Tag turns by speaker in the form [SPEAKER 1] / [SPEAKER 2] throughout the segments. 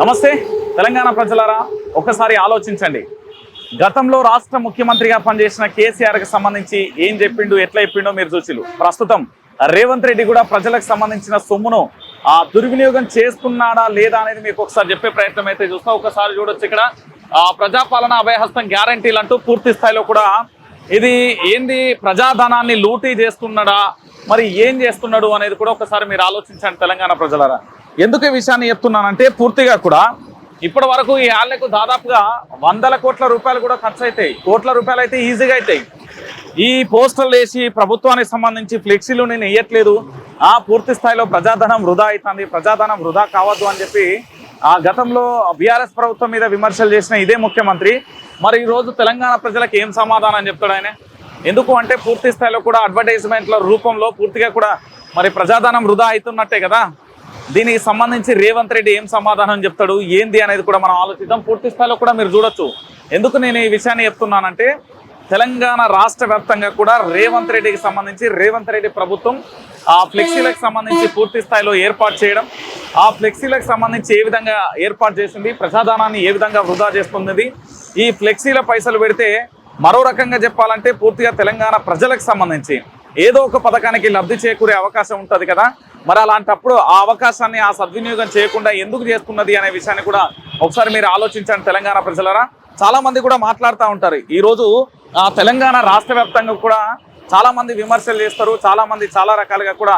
[SPEAKER 1] నమస్తే తెలంగాణ ప్రజలారా ఒకసారి ఆలోచించండి. గతంలో రాష్ట్ర ముఖ్యమంత్రిగా పనిచేసిన కేసీఆర్కి సంబంధించి ఏం చెప్పిండు ఎట్లా చెప్పిండో మీరు చూసిలు ప్రస్తుతం రేవంత్ రెడ్డి కూడా ప్రజలకు సంబంధించిన సొమ్మును ఆ దుర్వినియోగం చేస్తున్నాడా లేదా అనేది మీకు ఒకసారి చెప్పే ప్రయత్నం అయితే చూస్తా. ఒకసారి చూడొచ్చు ఇక్కడ. ఆ ప్రజాపాలన అభయహస్తం గ్యారంటీలు అంటూ పూర్తి స్థాయిలో కూడా ఇది ఏంది ప్రజాధనాన్ని లూటీ చేస్తున్నాడా మరి ఏం చేస్తున్నాడు అనేది కూడా ఒకసారి మీరు ఆలోచించండి తెలంగాణ ప్రజలరా. ఎందుకు ఈ విషయాన్ని చెప్తున్నానంటే పూర్తిగా కూడా ఇప్పటి వరకు ఈ ఆళ్ళకు దాదాపుగా వందల కోట్ల రూపాయలు కూడా ఖర్చు అవుతాయి కోట్ల రూపాయలు అయితే ఈజీగా అవుతాయి ఈ పోస్టర్లు వేసి ప్రభుత్వానికి సంబంధించి ఫ్లెక్సీలు నేను వేయట్లేదు. ఆ పూర్తి స్థాయిలో ప్రజాధనం వృధా అవుతుంది. ప్రజాధనం వృధా కావద్దు అని చెప్పి ఆ గతంలో బీఆర్ఎస్ ప్రభుత్వం మీద విమర్శలు చేసిన ఇదే ముఖ్యమంత్రి. మరి ఈరోజు తెలంగాణ ప్రజలకు ఏం సమాధానం చెప్తాడు ఆయన? ఎందుకు అంటే పూర్తి స్థాయిలో కూడా అడ్వర్టైజ్మెంట్ల రూపంలో పూర్తిగా కూడా మరి ప్రజాధనం వృధా అవుతున్నట్టే కదా. దీనికి సంబంధించి రేవంత్ రెడ్డి ఏం సమాధానం చెప్తాడు ఏంది అనేది కూడా మనం ఆలోచిద్దాం. పూర్తి స్థాయిలో కూడా మీరు చూడొచ్చు. ఎందుకు నేను ఈ విషయాన్ని చెప్తున్నానంటే తెలంగాణ రాష్ట్ర వ్యాప్తంగా కూడా రేవంత్ రెడ్డికి సంబంధించి రేవంత్ రెడ్డి ప్రభుత్వం ఆ ఫ్లెక్సీలకు సంబంధించి పూర్తి స్థాయిలో ఏర్పాటు చేయడం ఆ ఫ్లెక్సీలకు సంబంధించి ఏ విధంగా ఏర్పాటు చేసింది ప్రజాధనాన్ని ఏ విధంగా వృధా చేస్తున్నది ఈ ఫ్లెక్సీల పైసలు పెడితే మరో రకంగా చెప్పాలంటే పూర్తిగా తెలంగాణ ప్రజలకు సంబంధించి. ఏదో ఒక పథకానికి లబ్ధి చేకూరే అవకాశం ఉంటుంది కదా. మరి అలాంటప్పుడు ఆ అవకాశాన్ని ఆ సద్వినియోగం చేయకుండా ఎందుకు చేస్తున్నది అనే విషయాన్ని కూడా ఒకసారి మీరు ఆలోచించండి తెలంగాణ ప్రజలరా. చాలా మంది కూడా మాట్లాడుతూ ఉంటారు. ఈరోజు ఆ తెలంగాణ రాష్ట్ర వ్యాప్తంగా కూడా చాలా మంది విమర్శలు చేస్తారు. చాలా మంది చాలా రకాలుగా కూడా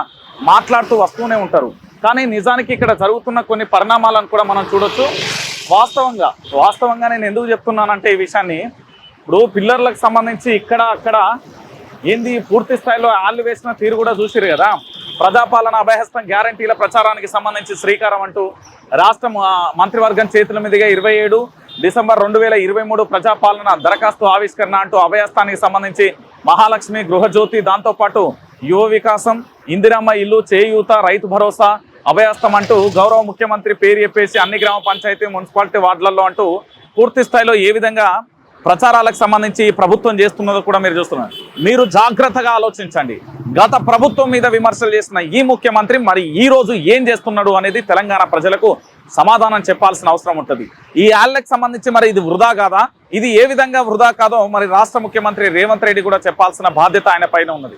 [SPEAKER 1] మాట్లాడుతూ వస్తూనే ఉంటారు. కానీ నిజానికి ఇక్కడ జరుగుతున్న కొన్ని పరిణామాలను కూడా మనం చూడొచ్చు. వాస్తవంగా వాస్తవంగా నేను ఎందుకు చెప్తున్నానంటే ఈ విషయాన్ని ఇప్పుడు పిల్లర్లకు సంబంధించి ఇక్కడ అక్కడ ఏంది? పూర్తి స్థాయిలో ఆళ్ళు వేసిన తీరు కూడా చూసిరు కదా. ప్రజాపాలన అభయహస్తం గ్యారంటీల ప్రచారానికి సంబంధించి శ్రీకారం అంటూ రాష్ట్ర మంత్రివర్గం చేతుల మీదుగా ఇరవై ఏడు డిసెంబర్ రెండు వేల ఇరవై మూడు ప్రజాపాలన దరఖాస్తు ఆవిష్కరణ అంటూ అభయస్థానికి సంబంధించి మహాలక్ష్మి గృహజ్యోతి దాంతోపాటు యువ వికాసం ఇందిరమ్మ ఇల్లు చేయూత రైతు భరోసా అభయహస్తం అంటూ గౌరవ ముఖ్యమంత్రి పేరు చెప్పేసి అన్ని గ్రామ పంచాయతీ మున్సిపాలిటీ వార్డులలో అంటూ పూర్తి స్థాయిలో ఏ విధంగా ప్రచారాలకు సంబంధించి ప్రభుత్వం చేస్తున్నదో కూడా మీరు చూస్తున్నారు. మీరు జాగ్రత్తగా ఆలోచించండి. గత ప్రభుత్వం మీద విమర్శలు చేసిన ఈ ముఖ్యమంత్రి మరి ఈ రోజు ఏం చేస్తున్నాడు అనేది తెలంగాణ ప్రజలకు సమాధానం చెప్పాల్సిన అవసరం ఉంటుంది. ఈ యాళ్ళకి సంబంధించి మరి ఇది వృధా కాదా? ఇది ఏ విధంగా వృధా కాదో మరి రాష్ట్ర ముఖ్యమంత్రి రేవంత్ రెడ్డి కూడా చెప్పాల్సిన బాధ్యత ఆయన పైన ఉన్నది.